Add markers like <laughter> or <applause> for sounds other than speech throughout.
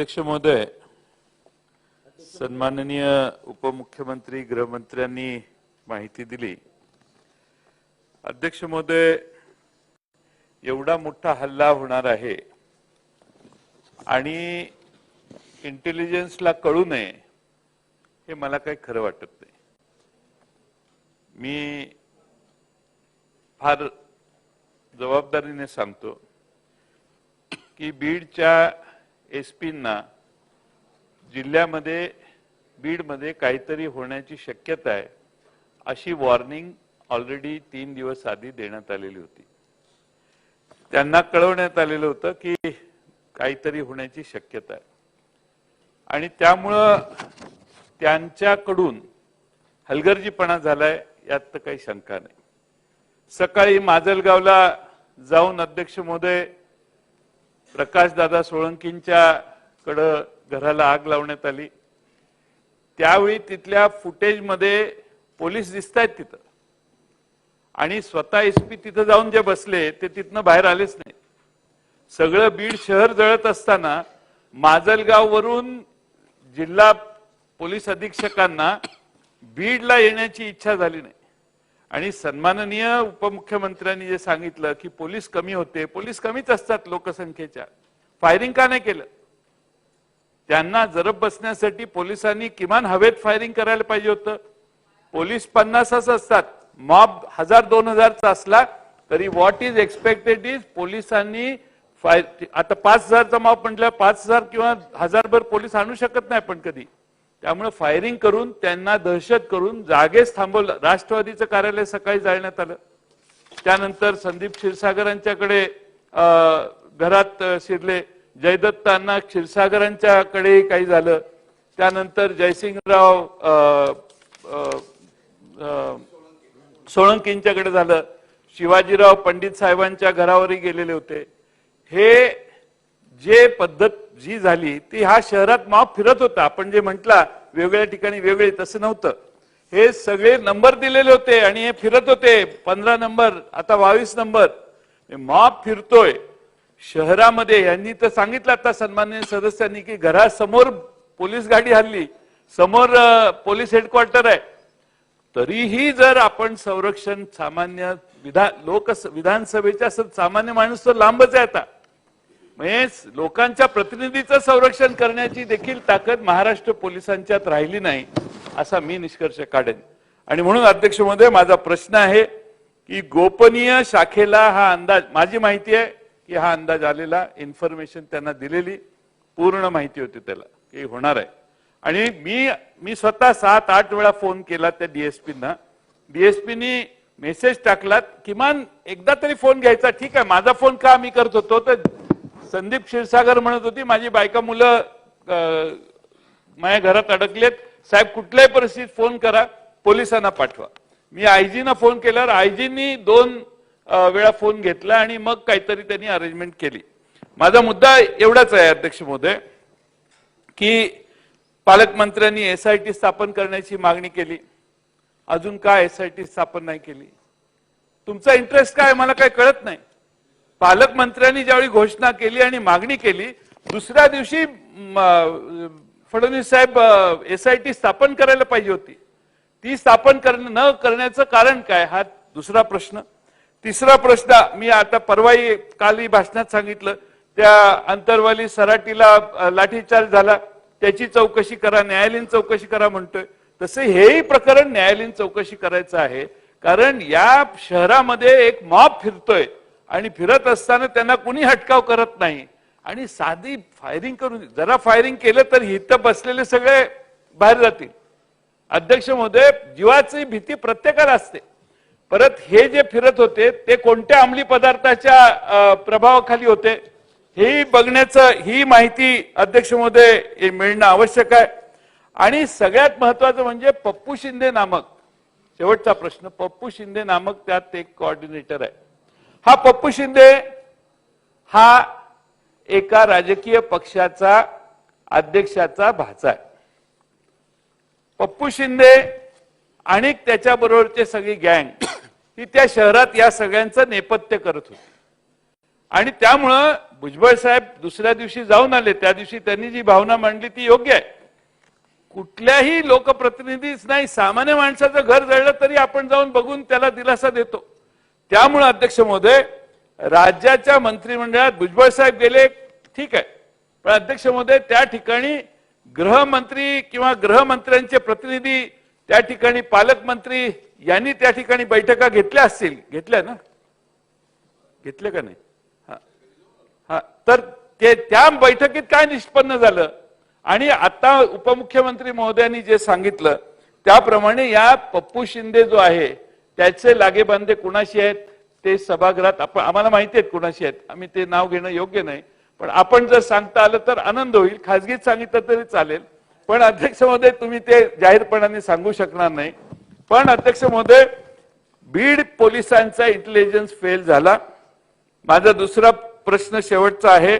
अध्यक्ष महोदय सन्माननीय उपमुख्यमंत्री गृहमंत्र्यांनी माहिती दिली. अध्यक्ष महोदय एवढा मोठा हल्ला होणार आहे आणि इंटेलिजन्सला कळू नये हे मला काही खरं वाटत नाही. मी फार जबाबदारीने सांगतो की बीडच्या एस पींना जिल्ह्यामध्ये बीडमध्ये काहीतरी होण्याची शक्यता आहे अशी वॉर्निंग ऑलरेडी तीन दिवस आधी देण्यात आलेली होती. त्यांना कळवण्यात आलेलं होतं की काहीतरी होण्याची शक्यता आहे. आणि त्यामुळं त्यांच्याकडून हलगर्जीपणा झालाय यात तर काही शंका नाही. सकाळी माजलगावला जाऊन अध्यक्ष महोदय प्रकाशदादा सोळंकींच्या कडं घराला आग लावण्यात आली. त्यावेळी तिथल्या फुटेजमध्ये पोलीस दिसत आहेत तिथं. आणि स्वतः एस पी तिथं जाऊन जे बसले ते तिथनं बाहेर आलेच नाही सगळं बीड शहर जळत असताना माजलगाव वरून जिल्हा पोलीस अधीक्षकांना बीडला येण्याची इच्छा झाली नाही. आणि सन्माननीय उपमुख्यमंत्र्यांनी जे सांगितलं की पोलीस कमी होते पोलीस कमीच असतात लोकसंख्येच्या. फायरिंग का नाही केलं? त्यांना जरब बसण्यासाठी पोलिसांनी किमान हवेत फायरिंग करायला पाहिजे होतं. पोलीस पन्नासच असतात. मॉब हजार दोन हजारचा असला तरी व्हॉट इज एक्सपेक्टेड इज पोलिसांनी फाय आता पाच हजारचा मॉब म्हटलं पाच हजार किंवा हजारभर पोलीस आणू शकत नाही आपण कधी. त्यामुळे फायरिंग करून त्यांना दहशत करून जागेच थांबवलं. राष्ट्रवादीचं कार्यालय सकाळी जाळण्यात आलं. त्यानंतर संदीप क्षीरसागरांच्याकडे घरात शिरले. जयदत्तांना क्षीरसागरांच्याकडे काही झालं. त्यानंतर जयसिंगराव अं, अं, सोळंकींच्याकडे झालं. शिवाजीराव पंडित साहेबांच्या घरावरही गेलेले होते. हे जे पद्धत जी झाली ती हा शहरात माप फिरत होता. आपण जे म्हटला वेगवेगळ्या ठिकाणी वेगळे तसं नव्हतं. हे सगळे नंबर दिलेले होते आणि हे फिरत होते. पंधरा नंबर आता बावीस नंबर. मॉप फिरतोय. शहरामध्ये यांनी तर सांगितलं आता सन्मान्य सदस्यांनी की घरासमोर पोलीस गाडी हल्ली. समोर पोलीस हेडक्वार्टर आहे. तरीही जर आपण संरक्षण सामान्य विधान लोक विधानसभेच्या सामान्य माणूस तर लांबच आहे आता. म्हणजे लोकांच्या प्रतिनिधीचं संरक्षण करण्याची देखील ताकद महाराष्ट्र पोलिसांच्यात राहिली नाही असा मी निष्कर्ष काढेन. आणि म्हणून अध्यक्ष महोदय माझा प्रश्न आहे की गोपनीय शाखेला हा अंदाज माझी माहिती आहे की हा अंदाज आलेला इन्फॉर्मेशन त्यांना दिलेली पूर्ण माहिती होती त्याला की होणार आहे. आणि मी मी स्वतः सात आठ वेळा फोन केला त्या डीएसपींना डीएसपीनी मेसेज टाकलात किमान एकदा तरी फोन घ्यायचा ठीक आहे माझा फोन का मी करत होतो तर संदीप क्षीरसागर म्हणत होती माझी बायका मुलं माझ्या घरात अडकलेत. साहेब कुठल्याही परिस्थितीत फोन करा पोलिसांना पाठवा. मी आयजीना फोन केल्यावर आयजींनी दोन वेळा फोन घेतला आणि मग काहीतरी त्यांनी अरेंजमेंट केली. माझा मुद्दा एवढाच आहे अध्यक्ष महोदय की पालकमंत्र्यांनी एसआयटी स्थापन करण्याची मागणी केली. अजून का एसआयटी स्थापन नाही केली? तुमचा इंटरेस्ट काय मला काही कळत नाही. पालकमंत्र्यांनी ज्यावेळी घोषणा केली आणि मागणी केली दुसऱ्या दिवशी फडणवीस साहेब एसआयटी स्थापन करायला पाहिजे होती. ती स्थापन करण न करण्याचं कारण काय? हा दुसरा प्रश्न. तिसरा प्रश्न मी आता परवाही काली भाषणात सांगितलं त्या अंतरवाली सराटीला लाठीचार्ज झाला त्याची चौकशी करा न्यायालयीन चौकशी करा म्हणतोय. तसे हेही प्रकरण न्यायालयीन चौकशी करायचं आहे कारण या शहरामध्ये एक मॉब फिरतोय. आणि फिरत असताना त्यांना कुणी हटकाव करत नाही. आणि साधी फायरिंग करून जरा फायरिंग केलं तर इथं बसलेले सगळे बाहेर जातील. अध्यक्ष महोदय जीवाची भीती प्रत्येकाला असते. परत हे जे फिरत होते ते कोणत्या अंमली पदार्थाच्या प्रभावाखाली होते हेही बघण्याचं ही माहिती अध्यक्ष महोदय हे मिळणं आवश्यक आहे. आणि सगळ्यात महत्वाचं म्हणजे पप्पू शिंदे नामक शेवटचा प्रश्न पप्पू शिंदे नामक त्यात एक कोऑर्डिनेटर आहे. हा पप्पू शिंदे हा एका राजकीय पक्षाचा अध्यक्षाचा भाचा आहे. पप्पू शिंदे आणि त्याच्याबरोबरचे सगळी गँग ही त्या शहरात या सगळ्यांचं नेपथ्य करत होती. आणि त्यामुळं भुजबळ साहेब दुसऱ्या दिवशी जाऊन आले. त्या दिवशी त्यांनी जी भावना मांडली ती योग्य आहे. कुठल्याही लोकप्रतिनिधीच नाही. सामान्य माणसाचं घर जळलं तरी आपण जाऊन बघून त्याला दिलासा देतो. त्यामुळे अध्यक्ष महोदय राज्याच्या मंत्रिमंडळात भुजबळ साहेब गेले ठीक आहे. पण अध्यक्ष महोदय त्या ठिकाणी गृहमंत्री किंवा गृहमंत्र्यांचे प्रतिनिधी त्या ठिकाणी पालकमंत्री यांनी त्या ठिकाणी बैठका घेतल्या असतील. घेतल्या ना? घेतल्या का नाही? हा. हा. तर ते त्या बैठकीत काय निष्पन्न झालं? आणि आता उपमुख्यमंत्री महोदयांनी जे सांगितलं त्याप्रमाणे या पप्पू शिंदे जो आहे त्याचे लागेबांधे कुणाशी आहेत ते सभागृहात आपण आम्हाला माहिती आहेत कुणाशी आहेत. आम्ही ते नाव घेणं योग्य नाही. पण आपण जर सांगता आलं तर आनंद होईल. खाजगीत सांगितलं तरी चालेल. पण अध्यक्ष महोदय तुम्ही ते जाहीरपणाने सांगू शकणार नाही. पण अध्यक्ष महोदय बीड पोलिसांचा इंटेलिजन्स फेल झाला. माझा दुसरा प्रश्न शेवटचा आहे.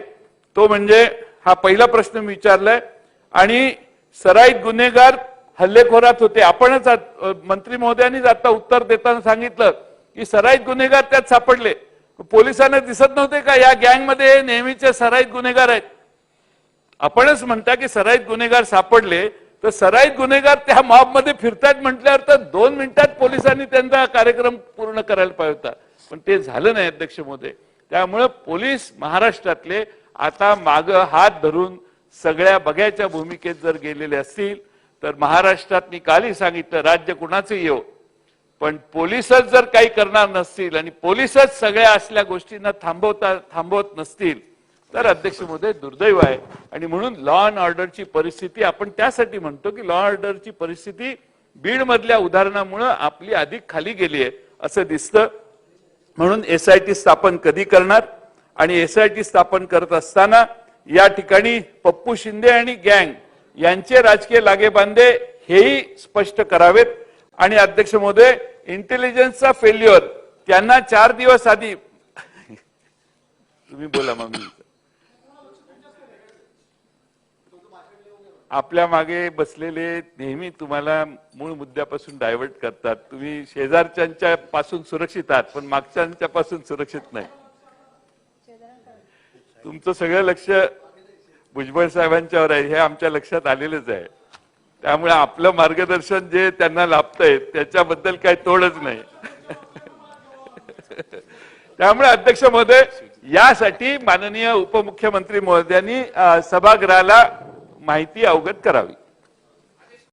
तो म्हणजे हा पहिला प्रश्न मी विचारलाय. आणि सराईत गुन्हेगार हल्लेखोरात होते. आपणच मंत्री महोदयांनीच आता उत्तर देताना सांगितलं की सराईत गुन्हेगार त्यात सापडले. पोलिसांना दिसत नव्हते का? या गँगमध्ये नेहमीचे सराईत गुन्हेगार आहेत. आपणच म्हणता की सराईत गुन्हेगार सापडले तर सराईत गुन्हेगार त्या मॉबमध्ये फिरतात म्हटल्यावर तर दोन मिनिटात पोलिसांनी त्यांचा कार्यक्रम पूर्ण करायला पाहिजे होता. पण ते झालं नाही अध्यक्ष मोदे त्यामुळं पोलीस महाराष्ट्रातले आता माग हात धरून सगळ्या बघ्याच्या भूमिकेत जर गेलेले असतील तर महाराष्ट्रात मी कालही सांगितलं राज्य कुणाचं येऊ हो, पण पोलिसच जर काही करणार नसतील आणि पोलिसच सगळ्या असल्या गोष्टींना थांबवता थांबवत नसतील तर अध्यक्ष महोदय दुर्दैव आहे. आणि म्हणून लॉ अँड ऑर्डरची परिस्थिती आपण त्यासाठी म्हणतो की लॉ ऑर्डरची परिस्थिती बीड मधल्या उदाहरणामुळं आपली अधिक खाली गेली आहे असं दिसतं. म्हणून एसआयटी स्थापन कधी करणार? आणि एसआयटी स्थापन करत असताना या ठिकाणी पप्पू शिंदे आणि गँग यांचे राजकीय लागेबांधे हेही स्पष्ट करावेत. आणि अध्यक्ष महोदय इंटेलिजन्सचा फेल्युअर त्यांना चार दिवस आधी तुम्ही बोला मग. आपल्या मागे बसलेले नेहमी तुम्हाला मूळ मुद्द्यापासून डायव्हर्ट करतात. तुम्ही शेजारच्यांच्या पासून सुरक्षित आहात पण मागच्यांच्या पासून सुरक्षित नाही. तुमचं सगळं लक्ष भुजबळ साहेबांच्यावर आहे हे आमच्या लक्षात आलेलंच आहे. त्यामुळे आपलं मार्गदर्शन जे त्यांना लाभतंय त्याच्याबद्दल काही तोडच नाही. <laughs> त्यामुळे अध्यक्ष महोदय यासाठी माननीय उपमुख्यमंत्री महोदयांनी सभागृहाला माहिती अवगत करावी.